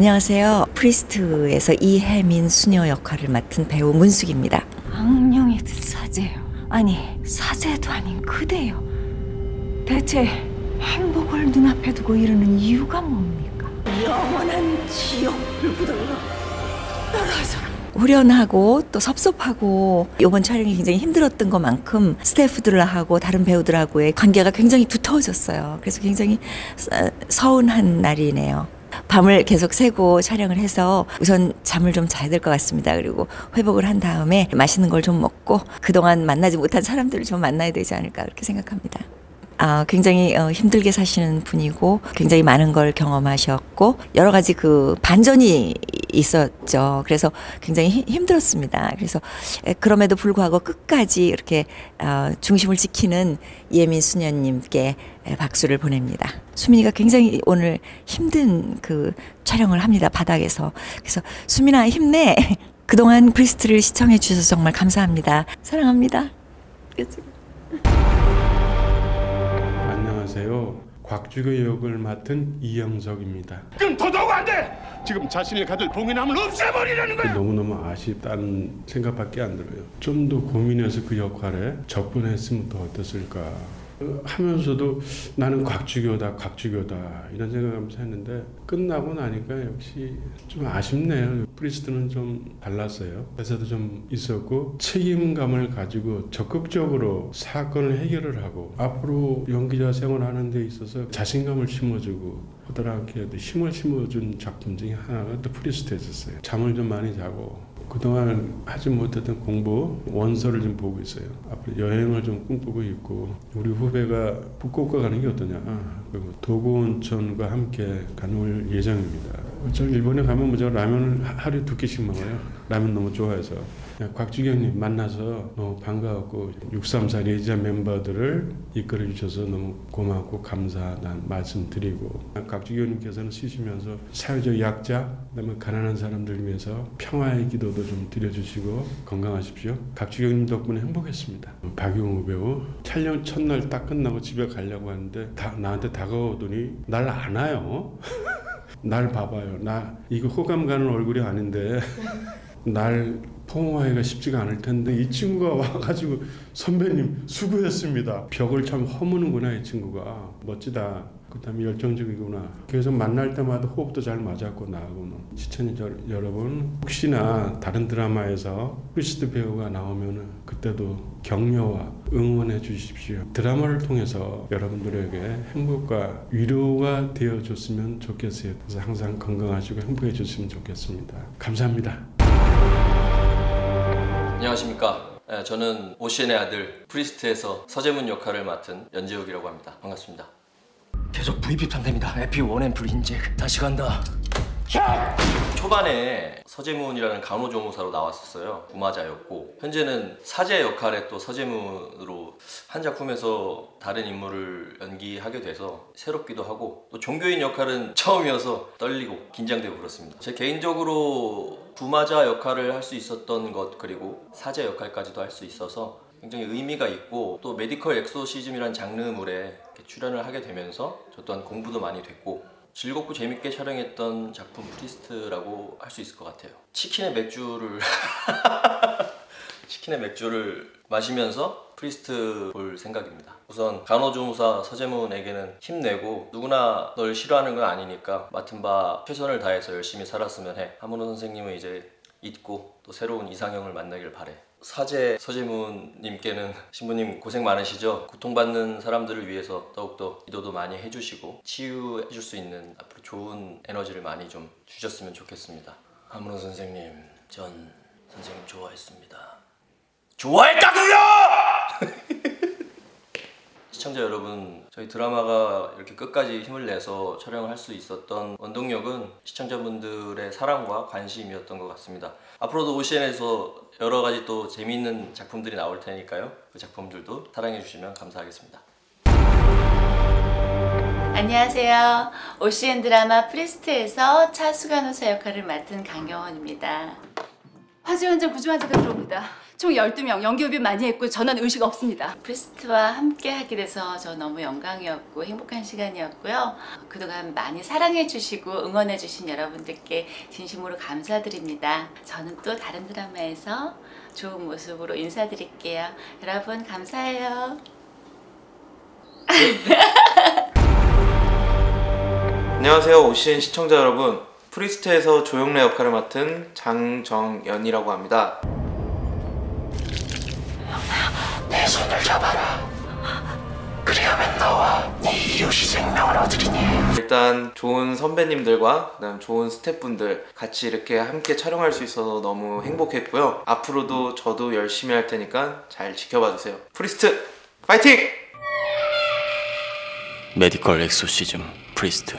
안녕하세요. 프리스트에서 이혜민 수녀 역할을 맡은 배우 문숙입니다. 악령의 사제요. 아니 사제도 아닌 그대요. 대체 행복을 눈앞에 두고 이러는 이유가 뭡니까? 영원한 지옥을 부들러 떨어져라. 후련하고 또 섭섭하고 이번 촬영이 굉장히 힘들었던 것만큼 스태프들하고 다른 배우들하고의 관계가 굉장히 두터워졌어요. 그래서 굉장히 서- 서운한 날이네요. 밤을 계속 새고 촬영을 해서 우선 잠을 좀 자야 될 것 같습니다. 그리고 회복을 한 다음에 맛있는 걸 좀 먹고 그동안 만나지 못한 사람들을 좀 만나야 되지 않을까 그렇게 생각합니다. 아, 굉장히 어, 힘들게 사시는 분이고 굉장히 많은 걸 경험하셨고 여러 가지 그 반전이 있었죠. 그래서 굉장히 힘- 힘들었습니다. 그래서 에, 그럼에도 불구하고 끝까지 이렇게 어, 중심을 지키는 예민 수녀님께 에, 박수를 보냅니다. 수민이가 굉장히 오늘 힘든 그 촬영을 합니다. 바닥에서. 그래서 수민아 힘내. 그동안 프리스트를 시청해 주셔서 정말 감사합니다. 사랑합니다. 안녕하세요. 곽주교 역을 맡은 이영석입니다. 그럼 더더욱 안 돼. 지금 자신을 가질 봉인함을 없애버리려는 거야. 너무너무 아쉽다는 생각밖에 안 들어요. 좀 더 고민해서 그 역할에 접근했으면 더 어땠을까 어, 하면서도 나는 곽주교다, 곽주교다 이런 생각하면서 했는데 끝나고 나니까 역시 좀 아쉽네요. 프리스트는 좀 달랐어요. 대사도 좀 있었고 책임감을 가지고 적극적으로 사건을 해결을 하고 앞으로 연기자 생활하는 데 있어서 자신감을 심어주고 허다랗게 힘을 심어준 작품 중에 하나가 또 프리스트였었어요. 잠을 좀 많이 자고 그동안 하지 못했던 공부 원서를 좀 보고 있어요. 앞으로 여행을 좀 꿈꾸고 있고 우리 후배가 북극과 가는 게 어떠냐. 그리고 도고온천과 함께 가는 예정입니다. 저 일본에 가면 무조건 라면을 하- 하루에 두 끼씩 먹어요. 라면 너무 좋아해서. 곽주경님 만나서 너무 반가웠고 634 레지아 멤버들을 이끌어 주셔서 너무 고맙고 감사하다는 말씀 드리고 곽주경님께서는 쉬시면서 사회적 약자 그다음에 가난한 사람들 위해서 평화의 기도도 좀 드려주시고 건강하십시오. 곽주경님 덕분에 행복했습니다. 박용우 배우 촬영 첫날 딱 끝나고 집에 가려고 하는데 다, 나한테 다가오더니 날 안아요. 날 봐봐요. 나 이거 호감 가는 얼굴이 아닌데 날 포옹하기가 쉽지가 않을 텐데 이 친구가 와가지고 선배님 수고했습니다. 벽을 참 허무는구나 이 친구가 멋지다. 그다음에 열정적이구나. 그래서 만날 때마다 호흡도 잘 맞았고 나하고는 시청자 여러분 혹시나 다른 드라마에서 크리스트 배우가 나오면은 그때도 격려와 응원해 주십시오. 드라마를 통해서 여러분들에게 행복과 위로가 되어 줬으면 좋겠어요. 그래서 항상 건강하시고 행복해 줬으면 좋겠습니다. 감사합니다. 안녕하십니까. 예, 저는 오시엔의 아들 프리스트에서 서재문 역할을 맡은 연재욱이라고 합니다. 반갑습니다. 계속 부입입 상태입니다. 에피 원앤풀 인젝 다시 간다. 초반에 서재문이라는 간호조무사로 나왔었어요. 구마자였고 현재는 사제 역할에 또 서재문으로 한 작품에서 다른 인물을 연기하게 돼서 새롭기도 하고 또 종교인 역할은 처음이어서 떨리고 긴장되고 그렇습니다. 제 개인적으로 구마자 역할을 할 수 있었던 것 그리고 사제 역할까지도 할 수 있어서 굉장히 의미가 있고 또 메디컬 엑소시즘이란 장르물에 출연을 하게 되면서 저 또한 공부도 많이 됐고 즐겁고 재밌게 촬영했던 작품 프리스트라고 할 수 있을 것 같아요. 치킨에 맥주를 치킨에 맥주를 마시면서 프리스트 볼 생각입니다. 우선 간호조무사 서재문에게는 힘내고 누구나 널 싫어하는 건 아니니까 맡은 바 최선을 다해서 열심히 살았으면 해. 하문호 선생님은 이제 잊고 또 새로운 이상형을 만나길 바래. 사제 서재문님께는 신부님 고생 많으시죠? 고통받는 사람들을 위해서 더욱더 기도도 많이 해주시고 치유해줄 수 있는 앞으로 좋은 에너지를 많이 좀 주셨으면 좋겠습니다. 하문호 선생님, 전 선생님 좋아했습니다. 좋아했다고요! 시청자 여러분, 저희 드라마가 이렇게 끝까지 힘을 내서 촬영을 할 수 있었던 원동력은 시청자분들의 사랑과 관심이었던 것 같습니다. 앞으로도 OCN에서 여러 가지 또 재미있는 작품들이 나올 테니까요. 그 작품들도 사랑해 주시면 감사하겠습니다. 안녕하세요. 오시엔 드라마 프리스트에서 차수간호사 역할을 맡은 강경원입니다. 화재 환자 구조 환자가 들어옵니다. 총 12명 연기흡입 많이 했고 전원 의식 없습니다. 프리스트와 함께 하게 돼서 저 너무 영광이었고 행복한 시간이었고요. 그동안 많이 사랑해 주시고 응원해 주신 여러분들께 진심으로 감사드립니다. 저는 또 다른 드라마에서 좋은 모습으로 인사드릴게요. 여러분 감사해요. 안녕하세요 오신 시청자 여러분 프리스트에서 조영래 역할을 맡은 장정연이라고 합니다 내 손을 잡아라. 그래야만 너와 네 이웃이 생명을 얻으리니. 일단 좋은 선배님들과 그다음 좋은 스태프분들 같이 이렇게 함께 촬영할 수 있어서 너무 행복했고요 앞으로도 저도 열심히 할 테니까 잘 지켜봐 주세요 프리스트 파이팅! 메디컬 엑소시즘 프리스트